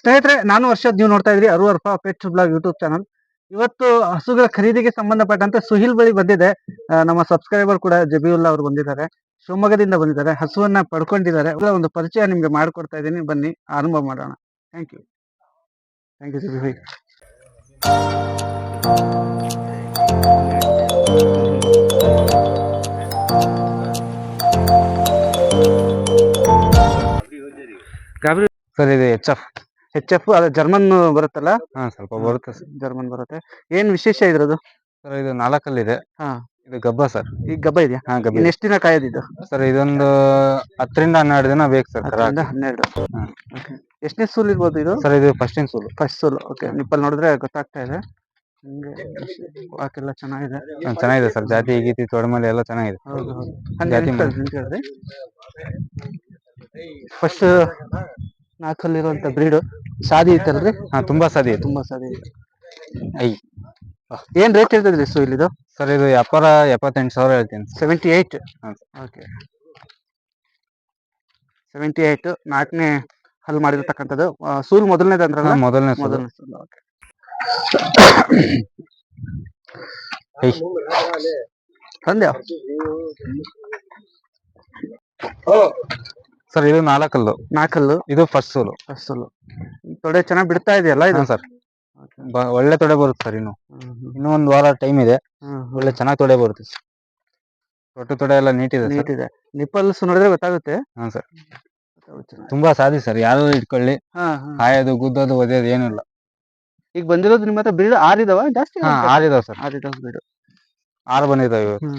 ಸ್ನೇಹಿತರೆ ನಾನು ವರ್ಷದ ನೀವು ನೋಡ್ತಾ ಇದ್ರಿ ಅರು ಅರ್ಫ ಪೆಟ್ ಬ್ಲಾಗ್ ಯೂಟ್ಯೂಬ್ ಚಾನಲ್ ಇವತ್ತು ಹಸುಗಳ ಖರೀದಿಗೆ ಸಂಬಂಧಪಟ್ಟಂತೆ ಸುಹಿಲ್ ಬಳಿ ಬಂದಿದೆ. ನಮ್ಮ ಸಬ್ಸ್ಕ್ರೈಬರ್ ಕೂಡ ಜಬೀವುಲ್ಲಾ ಅವರು ಬಂದಿದ್ದಾರೆ. ಶಿವಮೊಗ್ಗದಿಂದ ಬಂದಿದ್ದಾರೆ. ಹಸುವನ್ನ ಪಡ್ಕೊಂಡಿದ್ದಾರೆ. ಅವರ ಒಂದು ಪರಿಚಯ ನಿಮ್ಗೆ ಮಾಡ್ಕೊಡ್ತಾ ಇದ್ದೀನಿ. ಬನ್ನಿ ಆರಂಭ ಮಾಡೋಣ. ಥ್ಯಾಂಕ್ ಯು ಥ್ಯಾಂಕ್ ಯು ಜಬಿ ಗಾಬರಿ ಸರ್ ಇದು ಎಚ್ ಎಫ್ ಎಚ್ ಎಫ್ ಅದು ಜರ್ಮನ್ ಬರುತ್ತಲ್ಲ? ಹಾ ಸ್ವಲ್ಪ ಬರುತ್ತೆ ಸರ್. ಜರ್ಮನ್ ಬರುತ್ತೆ. ಏನ್ ವಿಶೇಷ ಇದ್ರದ್ದು ಸರ್ ಇದು ನಾಲ್ಕಲ್ಲಿದೆ. ಹಾ. ಇದು ಗಬ್ಬ ಸರ್. ಈಗ ಗಬ್ಬ ಇದೆಯಾ? ಹಾ ಗಬ್ಬ ಇನ್ ಎಷ್ಟು ದಿನ ಕಾಯೋದಿದ್ದು ಸರ್ ಇದೊಂದು ಹತ್ತರಿಂದ ಹನ್ನೆರಡು ದಿನ ಬೇಕು ಸರ್ ಕರ ಹತ್ತರಿಂದ ಹನ್ನೆರಡು. ಎಷ್ಟನೇ ಸೂಲ್ ಇರ್ಬೋದು ಇದು? ಸರ್ ಇದು ಫಸ್ಟ್ ಇನ್ ಸೂಲು. ಫಸ್ಟ್ ಸೂಲ್ ಓಕೆ. ನಿಪ್ಪಲ್ ನೋಡಿದ್ರೆ ಗೊತ್ತಾಗ್ತಾ ಇದೆ. ಹಿಂಗೆ ವಾಕೆಲ್ಲ ಚೆನ್ನಾಗಿದೆ. ಹಾ, ಚೆನ್ನಾಗಿದೆ ಸರ್. ಜಾತಿ ಗೀತಿ ತೊಡಮಲೆ ಎಲ್ಲ ಚೆನ್ನಾಗಿದೆ. ಹೌದು ಹೌದು. ಜಾತಿ ಫಸ್ಟ್ ನಾಲ್ಕಲ್ಲಿರುವಂತ ಬ್ರೀಡ್ ಸಾದಿ ಐತಲ್ರಿ? ಹಾ ತುಂಬಾ ಸಾದಿ ಐತಿ ತುಂಬಾ ಸಾದಿ ಐತಿ ಐ. ಏನ್ ರೇಟ್ ಇರ್ತದ್ರಿ ಸೊ ಇಲ್ಲಿದು? ಸರ್ ಇದು ವ್ಯಾಪಾರ ಎಪ್ಪತ್ತೆಂಟು ಸಾವಿರ ಹೇಳ್ತೀನಿ. ಸೆವೆಂಟಿ ಏಯ್ಟ್ ಹಾ. ಓಕೆ ಸೆವೆಂಟಿ ಏಯ್ಟ್ ನಾಲ್ಕನೇ ಹಲ್ ಮಾಡಿರ್ತಕ್ಕಂಥದ್ದು. ಸೂಲ್ ಮೊದಲನೇದು ಅಂದ್ರಲ್ಲ? ಮೊದಲನೇ ಮೊದಲನೇ ಸೂಲ್ ಓಕೆ ಐ. ತಂದ್ಯಾ? ಸರ್ ಇದು ನಾಲ್ಕಲ್ಲು. ನಾಲ್ಕಲ್ಲು? ಇದು ಫಸ್ಟ್ ಸೋಲು ಫಸ್ಟ್ ಸೋಲು ತೊಡೆ ಚೆನ್ನಾಗಿ ಬಿಡ್ತಾ ಇದೆಯಲ್ಲ ಇದು? ಸರ್ ಒಳ್ಳೆ ತೊಡೆ ಬರುತ್ತೆ ಸರ್ ಇನ್ನು. ಇನ್ನೂ ಒಂದ್ ವಾರ ಟೈಮ್ ಇದೆ. ಒಳ್ಳೆ ಚೆನ್ನಾಗಿ ತೊಡೆ ಬರುತ್ತೆ ಸರ್ ತೊಟ್ಟು ತೊಡೆ ಎಲ್ಲ ನೀಟ್ ಇದೆ ನೀಟ್ ಇದೆ ನಿಪ್ಪಲ್ಸ್ ನೋಡಿದ್ರೆ ಗೊತ್ತಾಗುತ್ತೆ. ಹಾ ಸರ್ ತುಂಬಾ ಸಾಧಿ ಸರ್ ಯಾರು ಇಟ್ಕೊಳ್ಳಿ. ಕಾಯೋದು ಗುದ್ದೋದು ಒದೆಯೋದು ಏನು ಇಲ್ಲ. ಈಗ ಬಂದಿರೋದು ನಿಮ್ಮ ಹತ್ರ ಬ್ರೀಡ್ ಆರಿದಾವ? ಜಾಸ್ತಿ ಆರಿದಾವ ಆರಿದಾವ್ ಸರ್ ಆರಿದಾವ ಬಿಡು. ಆರು ಬಂದಿದಾವೆ ಇವತ್ತು.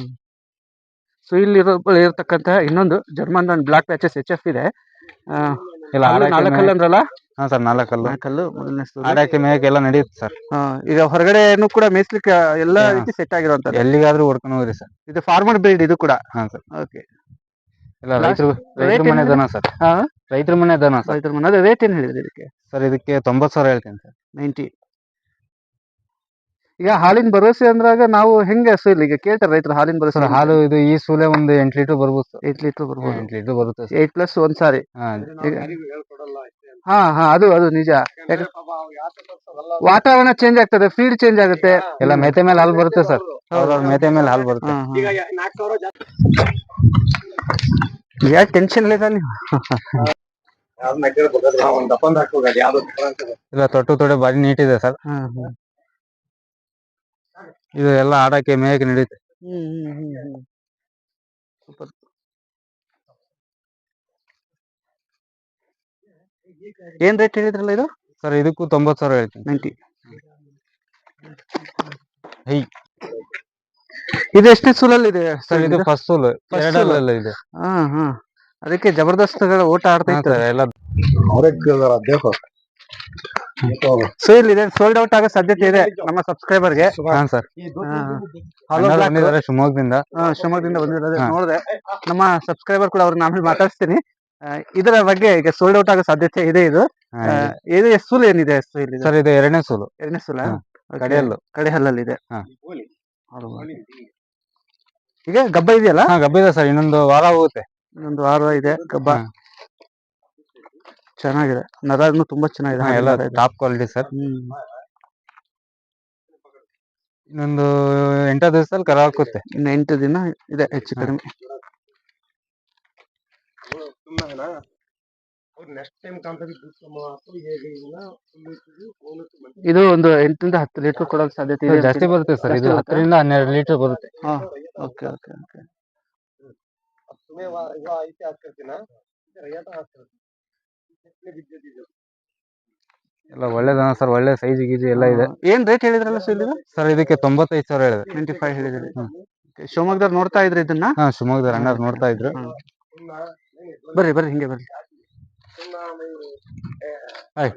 ಸೊ ಇಲ್ಲಿ ಇರತಕ್ಕಂತ ಇನ್ನೊಂದು ಜರ್ಮನ್ ಒಂದು ಬ್ಲಾಕ್ ಪ್ಯಾಚಸ್ ಎಚ್ ಎಫ್ ಇದೆ. ಇಲ್ಲ ನಾಲ್ಕಲ್ಲು ಅಂದ್ರಲ್ಲ? ಹಾ ಸರ್ ನಾಲ್ಕಲ್ಲು. ನಾಲ್ಕಲ್ಲು. ಆಡಕ್ಕೆ ಮೇಯಕ್ಕೆ ಎಲ್ಲ ನಡೆಯುತ್ತೆ ಸರ್. ಈಗ ಹೊರಗಡೆನು ಕೂಡ ಮೇಯಿಸ್ಲಿಕ್ಕೆ ಎಲ್ಲ ರೀತಿ ಸೆಟ್ ಆಗಿರುವಂತ ಎಲ್ಲಿಗಾದ್ರೂ ಹೊಡ್ಕೊಂಡು ಹೋಗ್ರಿ ಸರ್. ಇದು ಫಾರ್ಮರ್ ಬ್ರೀಡ್ ಇದು ಕೂಡ. ಹಾ ಸರ್. ಓಕೆ ಇಲ್ಲ ರೈತರು ರೈತರ ಮನೆ? ದನ ಸರ್. ಹಾ? ರೈತರ ಮನೆ ದನ ಸರ್. ರೈತರ ಮನೆ ರೇಟ್ ಏನ್ ಹೇಳಿದ್ರಿ ಇದಕ್ಕೆ? ಸರ್ ಇದಕ್ಕೆ ತೊಂಬತ್ತು ಸಾವಿರ ಹೇಳ್ತೀನಿ ಸರ್. ನೈಂಟಿ ಈಗ ಹಾಲಿನ ಭರವಸೆ ಅಂದ್ರಾಗ ನಾವು ಹೆಂಗೆ ಸೊ ಇಲ್ಲ ಈಗ ಕೇಳ್ತಾರೆ ರೈತರು ಹಾಲಿನ ಭರವಸೆ ಹಾಲು ಇದು ಈ ಸೂಲೆ ಒಂದು ಎಂಟು ಲೀಟರ್ ಬರ್ಬೋದು ಸರ್. ಏಟ್ ಲೀಟರ್ ಬರ್ಬೋದು. ಎಂಟು ಲೀಟರ್ ಬರುತ್ತೆ ಸರ್. ಏಟ್ ಪ್ಲಸ್ ಒಂದ್ ಸಾರಿ. ಹಾ. ಹಾ ಹಾ ಅದು ಅದು ನಿಜ. ಯಾಕೆ- ವಾತಾವರಣ ಚೇಂಜ್ ಆಗ್ತದೆ ಫೀಡ್ ಚೇಂಜ್ ಆಗುತ್ತೆ. ಎಲ್ಲ ಮೆತೆ ಮೇಲೆ ಹಾಲು ಬರುತ್ತೆ ಸರ್. ಅವ್ರವ್ರ ಮೇತೆ ಮೇಲೆ ಹಾಲು ಬರುತ್ತೆ. ಯಾಕೆ ಟೆನ್ಷನ್ ಇಲ್ಲ ನೀವು. ಇಲ್ಲ ತೊಟ್ಟು ತೊಡೆ ಬಾರಿ ನೀಟ್ ಇದೆ ಸರ್. ಇದು ಎಲ್ಲ ಆಡಕ್ಕೆ ಮೇಯಕ್ಕೆ ನಡೆಯುತ್ತೆ ಹ್ಮ್ ಹ್ಮ್ ಹ್ಮ್ ಹ್ಮ್. ಸೂಪರ್. ಏನ್ ರೇಟ್ ಹೇಳಿದ್ರಲ್ಲ ಇದು? ಸರ್ ಇದಕ್ಕೂ ತೊಂಬತ್ತು ಸಾವಿರ ಹೇಳ್ತೀನಿ. ನೈಂಟಿ ಹೈ. ಇದು ಎಷ್ಟನೇ ಸೂಲಲ್ಲಿ ಇದೆ ಸರ್ ಇದು ಫಸ್ಟ್ ಸೂಲ್ ಫಸ್ಟ್ ಎರಡಲ್ಲ ಇದೆ. ಹಾ ಹಾ. ಅದಕ್ಕೆ ಜಬರ್ದಸ್ತ್ ಓಟ ಆಡ್ತಾ ಹಾ ಇತ್ತು ಸರ್ ಎಲ್ಲ ಸೇಲ್ ಇದೆ. ಸೋಲ್ಡ್ ಔಟ್ ಆಗೋ ಸಾಧ್ಯತೆ ಇದೆ ನಮ್ಮ ಸಬ್ಸ್ಕ್ರೈಬರ್ಗೆ ಹಾ ಸರ್. ಬಂದಿದ್ದಾರೆ. ಶಿವಮೊಗ್ಗದಿಂದ. ಶಿವಮೊಗ್ಗದಿಂದ ಬಂದಿರೋದು ಹಾ. ನೋಡಿದೆ. ನಮ್ಮ ಸಬ್ಸ್ಕ್ರೈಬರ್ ಕೂಡ ಅವ್ರನ್ನ ಆಮೇಲೆ ಮಾತಾಡ್ತೀನಿ ಇದರ ಬಗ್ಗೆ ಈಗ ಸೋಲ್ಡ್ ಔಟ್ ಆಗೋ ಸಾಧ್ಯತೆ ಇದೆ ಇದು. ಇದೆ. ಸೂಲ್ ಏನಿದೆ ಸರ್ ಇದು ಎರಡನೇ ಸೂಲು. ಎರಡನೇ ಸೂಲ. ಕಡೆಯಲ್ಲು. ಕಡೆ ಹಲ್ಲಲ್ಲಿ ಇದೆ. ಈಗ ಗಬ್ಬ ಇದೆಯಲ್ಲ? ಗಬ್ಬ ಇದೆ ಸರ್. ಇನ್ನೊಂದು ವಾರ ಹೋಗುತ್ತೆ. ಇನ್ನೊಂದು ವಾರ ಇದೆ ಗಬ್ಬ. ಚೆನ್ನಾಗಿದೆ. ನರನು ತುಂಬಾ ಚೆನ್ನಾಗಿದೆ. ಹಾ, ಎಲ್ಲ ಟಾಪ್ ಕ್ವಾಲಿಟಿ ಸರ್ ಹ್ಮ್. ಇನ್ನೊಂದು ಎಂಟು ದಿವಸದಲ್ಲಿ ಕರ ಹಾಕುತ್ತೆ ಇನ್ನು ಎಂಟು ದಿನ ಇದೆ ಹೆಚ್ಚು. ಕಡಿಮೆ. ಇದು ಒಂದು ಎಂಟರಿಂದ ಹತ್ತು ಲೀಟರ್ ಕೊಡೋಕ್ ಸಾಧ್ಯತೆ ಇದೆ ಜಾಸ್ತಿ ಬರುತ್ತೆ ಸರ್ ಇದು ಬರುತ್ತಾ? ಹತ್ತರಿಂದ ಹನ್ನೆರಡು ಲೀಟರ್ ಬರುತ್ತೆ. ಹಾ ಓಕೆ ಓಕೆ ಓಕೆ. ಎಲ್ಲ ಒಳ್ಳೆ ದನ ಸರ್ ಒಳ್ಳೆ ಸೈಜ್ ಗೀಜ್ ಎಲ್ಲ ಇದೆ. ಏನ್ ರೇಟ್ ಹೇಳಿದ್ರಲ್ಲ ಸರ್ ಇದು ಸರ್ ಇದಕ್ಕೆ ತೊಂಬತ್ತೈದು ಸಾವಿರ ಹೇಳಿದೆ. ಟ್ವೆಂಟಿ ಫೈವ್ ಹೇಳಿದ್ರಿ ಶಿವಮೊಗ್ಗದವ್ರು ನೋಡ್ತಾ ಇದ್ರಿ ಇದನ್ನ? ಹಾ ಶಿವಮೊಗ್ಗದ ಅಣ್ಣ ನೋಡ್ತಾ ಇದ್ರು. ಬರ್ರಿ ಬರ್ರಿ ಹಿಂಗೆ ಬರ್ರಿ. ಹಾಯ್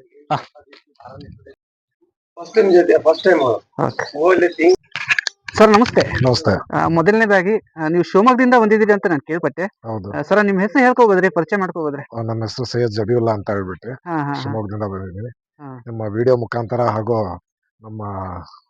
ಸರ್ ನಮಸ್ತೆ. ನಮಸ್ತೆ. ಆ, ಮೊದಲನೇದಾಗಿ ಆ, ನೀವು ಶಿವಮೊಗ್ಗದಿಂದ ಬಂದಿದ್ದೀರಿ ಅಂತ ನಾನು ಕೇಳ್ಪಟ್ಟೆ. ಹೌದು. ಸರ್ ನಿಮ್ ಹೆಸರು ಹೇಳ್ಕೋಬೋದ್ರಿ ಪರಿಚಯ ಮಾಡ್ಕೋಬೋದ್ರಿ? ಆ, ನನ್ನ ಹೆಸರು ಸೈಯದ್ ಜಬಿಯುಲ್ಲಾ ಅಂತ ಹೇಳ್ಬಿಟ್ಟು ಹಾ ಹಾ ಹಾ. ಶಿವಮೊಗ್ಗದಿಂದ ಬಂದಿದ್ದೀನಿ. ಹಾ. ನಿಮ್ಮ ವಿಡಿಯೋ ಮುಖಾಂತರ ಹಾಗೂ ನಮ್ಮ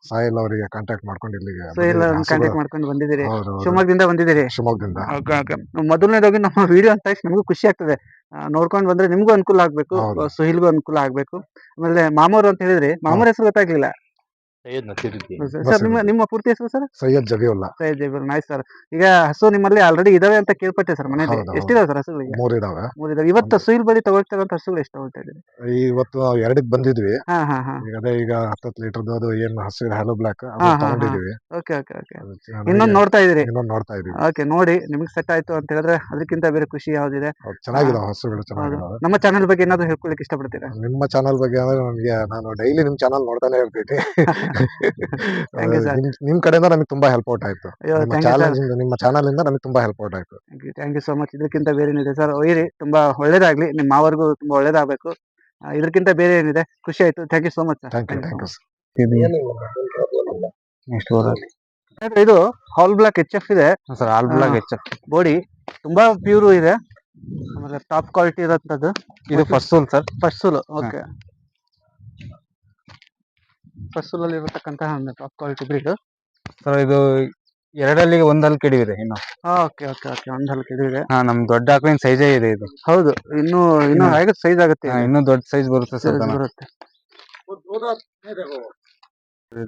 ಸಾಹಿಲ್ ಅವರಿಗೆ ಕಾಂಟ್ಯಾಕ್ಟ್ ಮಾಡ್ಕೊಂಡು ಇಲ್ಲಿಗೆ ಸೊ ಎಲ್ಲ. ಕಾಂಟ್ಯಾಕ್ಟ್ ಹಸುಗಳು- ಮಾಡ್ಕೊಂಡು ಬಂದಿದ್ದೀರಿ. ಹೌದು, ಹೌದು. ಶಿವಮೊಗ್ಗದಿಂದ ಬಂದಿದ್ದೀರಿ. ಶಿವಮೊಗ್ಗದಿಂದ. Okay okay. ಮೊದಲನೇದಾಗಿ ನಮ್ಮ ವಿಡಿಯೋ ಅಂತ ತಕ್ಷಣ ನಮಗೂ ಖುಷಿ ಆಗ್ತದೆ. ಆ, ನೋಡ್ಕೊಂಡು ಬಂದ್ರೆ ನಿಮ್ಗೂ ಅನುಕೂಲ ಆಗ್ಬೇಕು. ಹೌದು. ಸುಹಿಲ್ಗೂ ಅನುಕೂಲ ಆಗ್ಬೇಕು. ಆಮೇಲೆ ಮಾಮೂರು ಅಂತ ಹೇಳಿದ್ರಿ ಮಾಮೂರ್ ಹೆಸರು ಗೊತ್ತಾಗ್ಲಿಲ್ಲ. ಸರ್ ನಿಮ್ಮ ನಿಮ್ಮ ಪೂರ್ತಿ ಹೆಸರು sir? Syed Jabiulla Syed Jabir nice sir ಈಗ ಹಸು ನಿಮ್ಮಲ್ಲಿ ಆಲ್ರೆಡಿ ಇದಾವೆ ಅಂತ ಕೇಳ್ಪಟ್ಟೆ ಸರ್ ಹೌದು. ಎಷ್ಟಿದಾವೆ ಸರ್ ಹಸುಗಳಿಗೆ? ಮೂರು ಇದಾವೆ. ಇವತ್ತು ಸುಯಿಲ್ ಬಳಿ ತಗೊಳ್ತಿರೋಂಥ ಹಸುಗಳು ಎಷ್ಟು ತಗೊಳ್ತಾ ಇದ್ದೀರಿ? ಇವತ್ತು ನಾವು ಎರಡಕ್ಕೆ ಬಂದಿದ್ವಿ. ಹಾ ಹಾ ಹಾ. ಈಗ ಅದೇ ಈಗ ಹತ್ತತ್ತು ಲೀಟರ್ದು ಅದು ಏನು ಹಸು ಹ್ಯಾಲೋ ಬ್ಲಾಕ್ ತಗೊಂಡಿದ್ದೀವಿ. Okay okay okay. ಇನ್ನೊಂದು ನೋಡ್ತಾ ಇದ್ದೀರಿ. ಇನ್ನೊಂದು ನೋಡ್ತಾ ಇದ್ದೀವಿ. ಓಕೆ ನೋಡಿ ನಿಮ್ಗೆ ಸೆಟ್ ಆಯ್ತು ಅಂತ ಹೇಳಿದ್ರೆ ಅದಕ್ಕಿಂತ ಬೇರೆ ಖುಷಿ ಯಾವ್ದಿದೆ? ಚೆನ್ನಾಗಿದೆ ಚೆನ್ನಾಗಿದಾವೆ ಹಸುಗಳು ಹೌದು. ಚೆನ್ನಾಗಿದಾವೆ. ನಮ್ಮ ಚಾನಲ್ ಬಗ್ಗೆ ಏನಾದ್ರು ಹೇಳ್ಕೊಳ್ಳಿಕ್ಕೆ ಇಷ್ಟಪಡ್ತೀರಾ? ನಿಮ್ಮ ಚಾನಲ್ ಬಗ್ಗೆ ಅಂದ್ರೆ ನನಗೆ ನಾನು ಡೈಲಿ ನಿಮ್ ಚಾನಲ್ ನೋಡ್ತಾನೆ ಇರ್ತೀನಿ. Thank you, sir. ನಿಮ್ ನಿಮ್ ಕಡೆಯಿಂದ ನಮಗೆ ತುಂಬಾ ಹೆಲ್ಪ್ ಔಟ್ ಆಯ್ತು. ಅಯ್ಯೋ ನಿಮ್ಮ ಚಾಲೆಂಜ್ ಚಾನಲ್ ಇಂದ ನಮಗೆ ತುಂಬಾ ಹೆಲ್ಪ್ ಔಟ್ ಆಯ್ತು. ಥ್ಯಾಂಕ್ ಯು ಸೊ ಮಚ್ ಇದಕ್ಕಿಂತ ಬೇರೆ ಏನಿದೆ ಸರ್ ಒಯ್ಯಿರಿ ತುಂಬಾ ಒಳ್ಳೇದಾಗ್ಲಿ. ನಿಮ್ಮ ಮಾವರ್ಗೂ ತುಂಬಾ ಒಳ್ಳೇದಾಗಬೇಕು. ಇದಕ್ಕಿಂತ ಬೇರೆ ಏನಿದೆ? ಖುಷಿ ಆಯ್ತು. Thank you so much sir thank you thank you next ಇದು ಹಾಲ್ ಬ್ಲಾಕ್ ಎಚ್ ಎಫ್ ಇದೆ. Sir all black H F body ತುಂಬಾ ಪ್ಯೂರು ಇದೆ. ಆಮೇಲೆ ಟಾಪ್ ಕ್ವಾಲಿಟಿ ಇರೋಂಥದ್ದು ಇದು ಫಸ್ಟ್ ಸೂಲ್ ಸರ್ ಫಸ್ಟ್ ಸೂಲ್ ಓಕೆ ಸೂಲಲ್ಲಿ ಇರತಕ್ಕಂತಹ ಒಂದು ಟಾಪ್ ಕ್ವಾಲಿಟಿ ಬ್ರೀಡ್ ಸರ್ ಇದು ಎರಡಲ್ಲಿ ಒಂದಲ್ಲಿ ಕೆಡಿವಿದೆ ಇನ್ನು. ಓಕೆ ಓಕೆ ಓಕೆ ಒಂದು ಹಲ್ ಇದೆ ಹಾ ನಮ್ ದೊಡ್ಡ ಆಕಳಿನ ಸೈಜೇ ಇದೆ ಇದು. ಹೌದು ಇನ್ನು ಇನ್ನು ಹ್ಮ್. ಹೇಗೆ ಸೈಜ್ ಆಗುತ್ತೆ ಹಾ, ಇನ್ನೂ ದೊಡ್ಡ ಸೈಜ್ ಬರುತ್ತೆ ಸರ್ Size ದನ. ಬರುತ್ತೆ.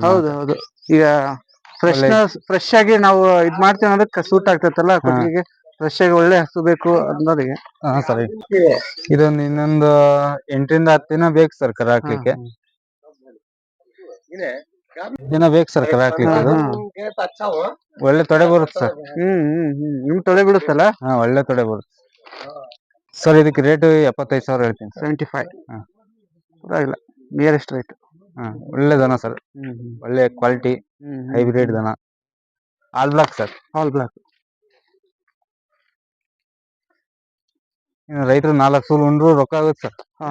ಹೌದು ಹೌದು ಈಗ ಫ್ರೆಶ್ ಫ್ರೆಶ್ ಆಗಿ ನಾವು ಇದ್ ಮಾಡ್ತೀವಿ ಅನ್ನೋದಕ್ಕೆ ಸೂಟ್ ಆಗ್ತೈತಲ್ಲ ಕೊಟ್ಟಿಗೆ. ಫ್ರೆಶ್ ಆಗಿ ಒಳ್ಳೆ ಹಸು ಬೇಕು ಅನ್ನೋದಿಗೆ ಹಾ ಸರಿ. ಇದೊಂದು ಇನ್ನೊಂದು ಎಂಟರಿಂದ ಹತ್ತು ದಿನ ಬೇಕು ಸರ್ ಕರ ಹಾಕ್ಲಿಕ್ಕೆ ದಿನ ಬೇಕು ಸರ್ ಹಾಕ್ಲಿಕ್ಕೆ. ಇದು ಒಳ್ಳೆ ತೊಡೆ ಬರುತ್ತೆ ಸರ್. ಹ್ಮ್ ಹ್ಮ್ ಹ್ಮ್ ನಿಮ್ ತೊಳೆ ಬಿಡುತ್ತಲ್ಲ? ಹಾ ಒಳ್ಳೆ ತೊಡೆ ಬರುತ್ತೆ. ಸರ್ ಇದಕ್ಕೆ ರೇಟ್ ಎಪ್ಪತ್ತೈದು ಸಾವಿರ ಹೇಳ್ತೀನಿ ಸರ್. ಸೆವೆಂಟಿ ಫೈವ್ ಹಾ. ಪರವಾಗಿಲ್ಲ. ನಿಯರೆಸ್ಟ್ ರೇಟ್ ಹಾ ಒಳ್ಳೆ ದನ ಸರ್. ಹ್ಮ್ ಒಳ್ಳೆ ಕ್ವಾಲಿಟಿ ಹ್ಮ್ ಹೈಬ್ರಿಡ್ ದನ. All black sir. All black ರೈತರು ನಾಲ್ಕು ಸೂಲ್ ಉಂಡ್ರು ರೊಕ್ಕ ಆಗುತ್ತೆ ಸರ್. ಹಾ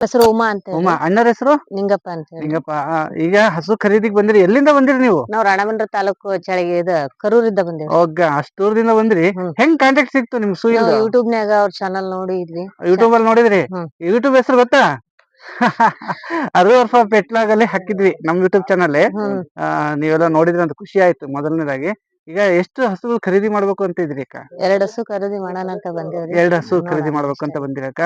ಹೆಸರು ಉಮಾ ಅಂತ. ಉಮಾ ಅಣ್ಣರ ಹೆಸರು? ನಿಂಗಪ್ಪ ಅಂತ ಹೇಳಿ. ಹಿಂಗಪ್ಪ ಆ, ಈಗ ಹಸು ಖರೀದಿಗೆ ಬಂದಿರಿ ಎಲ್ಲಿಂದ ಬಂದಿರಿ ನೀವು? ನಾವ್ ರಾಣಬಂದ್ರ ತಾಲೂಕು ಚಳಿಗೆ ಇದು ಕರೂರಿಂದ ಬಂದೇವಿ ಒಗ್ಗ ಅಷ್ಟು ದೂರದಿಂದ ಬಂದ್ರಿ. ಹ್ಮ್. ಹೆಂಗ್ ಕಾಂಟ್ಯಾಕ್ಟ್ ಸಿಕ್ತು ನಿಮ್ ಸು ನಾವು ಯೂಟ್ಯೂಬ್ ನ್ಯಾಗ ಅವ್ರ ಚಾನಲ್ ನೋಡಿ ಇದ್ವಿ ಯೂಟ್ಯೂಬ್ ಅಲ್ಲಿ ನೋಡಿದ್ರಿ? ಹ್ಮ್. ಯೂಟ್ಯೂಬ್ ಹೆಸರು ಗೊತ್ತಾ? ಅರು ವರ್ಷ ಪೆಟ್ಲಾಗಲ್ಲಿ ಹಾಕಿದ್ವಿ ನಮ್ ಯೂಟ್ಯೂಬ್ ಚಾನಲ್ ಹ್ಮ್. ನೀವೆಲ್ಲ ನೋಡಿದ್ರಿ ಅಂತ ಖುಷಿ ಆಯ್ತು ಮೊದಲನೇದಾಗಿ. ಈಗ ಎಷ್ಟು ಹಸುಗಳು ಖರೀದಿ ಮಾಡ್ಬೇಕು ಅಂತ ಇದ್ರಿ ಅಕ್ಕ? ಎರಡ್ ಹಸು ಖರೀದಿ ಮಾಡೋಣ ಅಂತ ಬಂದೇವ್ರಿ ಎರಡು ಹಸು ಖರೀದಿ ಮಾಡ್ಬೇಕು ಅಂತ ಬಂದಿರಕ್ಕ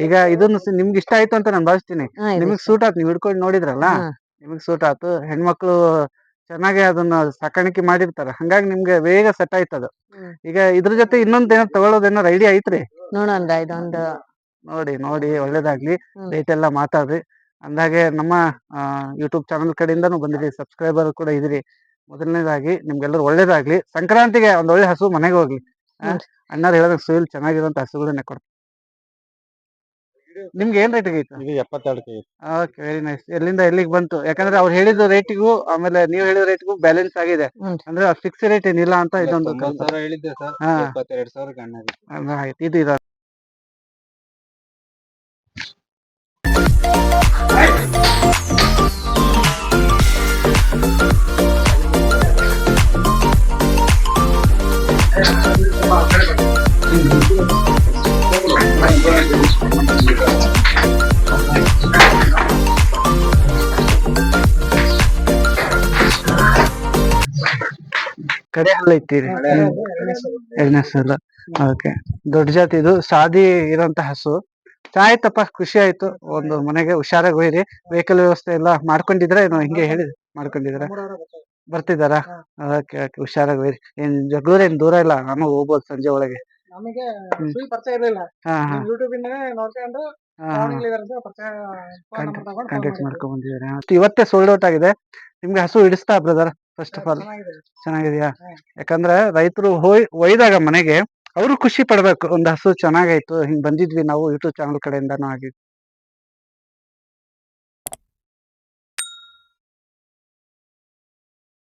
ಈಗ ಇದನ್ನ ಸ- ನಿಮ್ಗೆ ಇಷ್ಟ ಆಯ್ತು ಅಂತ ನಾನು ಭಾವಿಸ್ತೀನಿ. ಹಾ, ಇದೆ ನಿಮಗ್ ಸೂಟ್ ಆಯ್ತು ನೀವು ಹಿಡ್ಕೊಂಡು ನೋಡಿದ್ರಲ್ಲ? ಹಾ. ನಿಮಗ್ ಸೂಟ್ ಆಯ್ತು. ಹೆಣ್ಮಕ್ಳು ಚೆನ್ನಾಗಿ ಅದನ್ನ ಸಾಕಾಣಿಕೆ ಮಾಡಿರ್ತಾರೆ. ಹಂಗಾಗಿ ನಿಮ್ಗೆ ಬೇಗ ಸೆಟ್ ಆಯ್ತು ಅದು. ಈಗ ಇದ್ರ ಜೊತೆ ಇನ್ನೊಂದ್ ಏನೋ ತಗೊಳ್ಳೋದೇನೋ ಐಡಿಯಾ ಐತ್ರಿ? ನೋಡೋಣ ಇದೊಂದು. ನೋಡಿ ನೋಡಿ ಒಳ್ಳೇದಾಗ್ಲಿ. ಹ್ಮ್. ರೇಟ್ ಎಲ್ಲ ಮಾತಾಡ್ರಿ. ಅಂದಾಗೆ ನಮ್ಮ ಯೂಟ್ಯೂಬ್ ಚಾನಲ್ ಕಡೆಯಿಂದಾನು ಬಂದಿರಿ ಸಬ್ಸ್ಕ್ರೈಬರ್ ಕೂಡ ಇದಿರಿ ಮೊದಲನೇದಾಗಿ ನಿಮ್ಗೆಲ್ಲರೂ ಒಳ್ಳೇದಾಗ್ಲಿ. ಸಂಕ್ರಾಂತಿಗೆ ಒಂದ್ ಒಳ್ಳೆ ಹಸು ಮನೆಗೆ ಹೋಗ್ಲಿ. ಅಣ್ಣಾರು ಹೇಳಿದ್ರೆ ಸುಯಿಲ್ ಚೆನ್ನಾಗಿರುವಂತ ಹಸುಗಳನ್ನೇ ಕೊಡ್ತಾರೆ ನಿಮ್ಗೆ ಏನ್ ರೇಟ್ ಆಗೈತೆ ಇದು ಎಪ್ಪತ್ತೆರಡು ಕೆ ಓಕೆ ವೆರಿ ನೈಸ್ ಎಲ್ಲಿಂದ ಎಲ್ಲಿಗೆ ಬಂತು? ಯಾಕಂದ್ರೆ ಅವ್ರು ಹೇಳಿದ ರೇಟಿಗೂ ಆಮೇಲೆ ನೀವು ಹೇಳಿದ ರೇಟ್ಗೂ ಬ್ಯಾಲೆನ್ಸ್ ಆಗಿದೆ. ಅಂದ್ರೆ ಫಿಕ್ಸ್ ರೇಟ್ ಏನಿಲ್ಲ ಅಂತ ಇದೊಂದು ತೊಂಬತ್ತು ಸಾವಿರ ಹೇಳಿದ್ದೆ ಸರ್. ಹಾ. ಎಪ್ಪತ್ತೆರಡು ಸಾವಿರ ಗಣ್ಣ ಆಯ್ತು ಇದು ಇದು ಕಡೆ ಹಲ್ಲ ಐತಿರಿ ಎರಡನೇ ಸಲ. ಓಕೆ ದೊಡ್ಡ ಜಾತಿ ಇದು. ಸಾದಿ ಇರೋಂತ ಹಸು. ಆಯ್ತಪ್ಪ, ಖುಷಿ ಆಯ್ತು. ಒಂದು ಮನೆಗೆ ಹುಷಾರಾಗಿ ಹೋಯ್ರಿ. ವೆಹಿಕಲ್ ವ್ಯವಸ್ಥೆ ಎಲ್ಲ ಮಾಡ್ಕೊಂಡಿದ್ರ ಏನೋ ಹಿಂಗೆ ಹೇಳಿ ಮಾಡ್ಕೊಂಡಿದ್ರ ಬರ್ತಿದಾರ ಓಕೆ ಓಕೆ. ಹುಷಾರಾಗಿ ಏನ್ ಜಗ್ಳೂರ್ ಏನ್ ದೂರ ಇಲ್ಲ? ನಾನು ಹೋಗ್ಬೋದು ಸಂಜೆ ಒಳಗೆ. ನಮಗೆ ಹ್ಮ್. ಸುಯಿ ಪರಿಚಯ ಇರಲಿಲ್ಲ. ಹಾ ಹಾ. ಯೂಟ್ಯೂಬ್ ಇಂದನೇ ನೋಡ್ಕೊಂಡು ಹಾ ದಾವಣಗೆರೆ ಇದಾರಂತೆ ಪರಿಚಯ phone number ತಗೊಂಡು phone ಕಾಂಟ್ಯಾಕ್ಟ್ ಮಾಡಿದ್ವಿ. ಮಾಡ್ಕೊಂಡ್ ಬಂದಿದ್ದಾರೆ ಅಷ್ಟು ಇವತ್ತೇ ಸೋಲ್ಡ್ ಔಟ್ ಆಗಿದೆ. ನಿಮ್ಗೆ ಹಸು ಹಿಡಿಸ್ತಾ ಬ್ರದರ್ ಫಸ್ಟ್ ಆಫ್ ಆಲ್ ಚೆನ್ನಾಗಿದೆ. ಚೆನ್ನಾಗಿದ್ಯಾ? ಹ್ಮ್. ಯಾಕಂದ್ರೆ ರೈತರು ಹೋಯ್ ಒಯ್ದಾಗ ಮನೆಗೆ ಅವರು ಖುಷಿ ಪಡ್ಬೇಕು. ಒಂದು ಹಸು ಚೆನ್ನಾಗಾಯ್ತು ಹಿಂಗ್ ಬಂದಿದ್ವಿ ನಾವು ಯೂಟ್ಯೂಬ್ ಚಾನಲ್ ಕಡೆಯಿಂದಾನು ಆಗಿ.